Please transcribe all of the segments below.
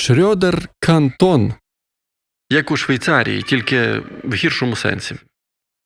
Шрьодер Кантон. Як у Швейцарії, тільки в гіршому сенсі.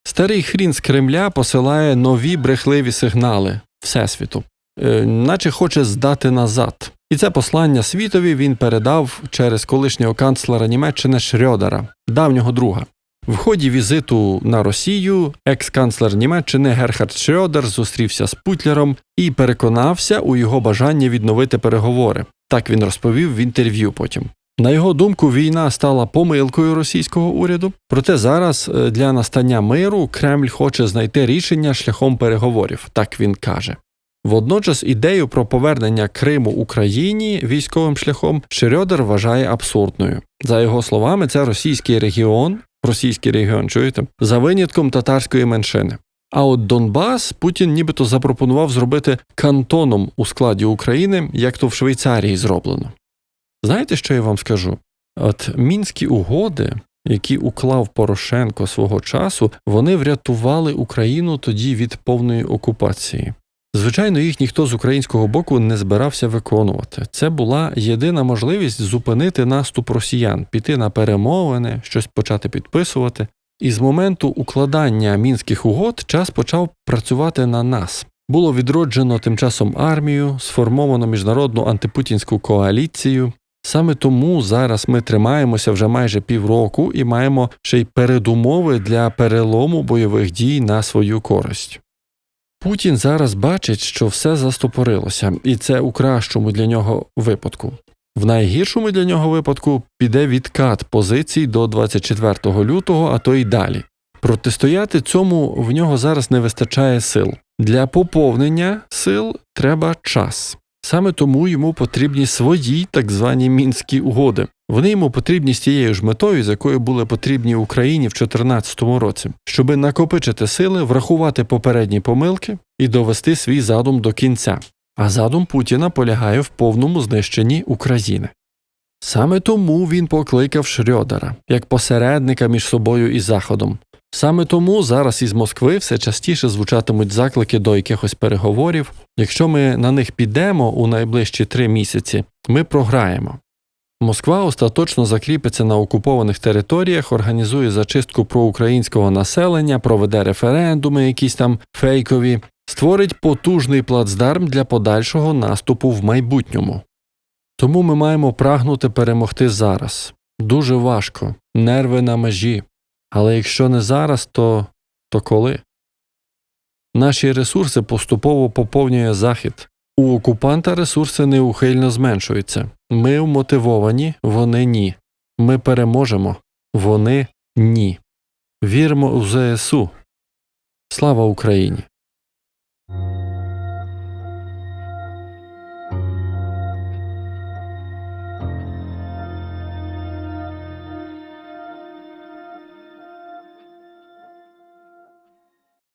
Старий хрін з Кремля посилає нові брехливі сигнали Всесвіту, е, наче хоче здати назад. І це послання світові він передав через колишнього канцлера Німеччини Шрьодера, давнього друга. В ході візиту на Росію екс-канцлер Німеччини Герхард Шрьодер зустрівся з Путлером і переконався у його бажанні відновити переговори. Так він розповів в інтерв'ю потім. На його думку, війна стала помилкою російського уряду. Проте зараз е, для настання миру Кремль хоче знайти рішення шляхом переговорів, так він каже. Водночас ідею про повернення Криму Україні військовим шляхом Шрьодер вважає абсурдною. За його словами, це російський регіон, російський регіон, чуєте, за винятком татарської меншини. А от Донбас Путін нібито запропонував зробити кантоном у складі України, як то в Швейцарії зроблено. Знаєте, що я вам скажу? От мінські угоди, які уклав Порошенко свого часу, вони врятували Україну тоді від повної окупації. Звичайно, їх ніхто з українського боку не збирався виконувати. Це була єдина можливість зупинити наступ росіян, піти на перемовини, щось почати підписувати. І з моменту укладання мінських угод час почав працювати на нас. Було відроджено тим часом армію, сформовано міжнародну антипутінську коаліцію. Саме тому зараз ми тримаємося вже майже півроку і маємо ще й передумови для перелому бойових дій на свою користь. Путін зараз бачить, що все застопорилося, і це у кращому для нього випадку. В найгіршому для нього випадку піде відкат позицій до 24 лютого, а то й далі. Протистояти цьому в нього зараз не вистачає сил. Для поповнення сил треба час. Саме тому йому потрібні свої так звані мінські угоди. Вони йому потрібні з тією ж метою, з якою були потрібні Україні в 2014 році, щоби накопичити сили, врахувати попередні помилки і довести свій задум до кінця. А задум Путіна полягає в повному знищенні України. Саме тому він покликав Шрьодера як посередника між собою і Заходом. Саме тому зараз із Москви все частіше звучатимуть заклики до якихось переговорів. Якщо ми на них підемо у найближчі три місяці, ми програємо. Москва остаточно закріпиться на окупованих територіях, організує зачистку проукраїнського населення, проведе референдуми, якісь там фейкові, створить потужний плацдарм для подальшого наступу в майбутньому. Тому ми маємо прагнути перемогти зараз. Дуже важко, нерви на межі. Але якщо не зараз, то, то коли? Наші ресурси поступово поповнює Захід. У окупанта ресурси неухильно зменшуються. Ми вмотивовані, вони ні. Ми переможемо, вони ні. Віримо у ЗСУ. Слава Україні!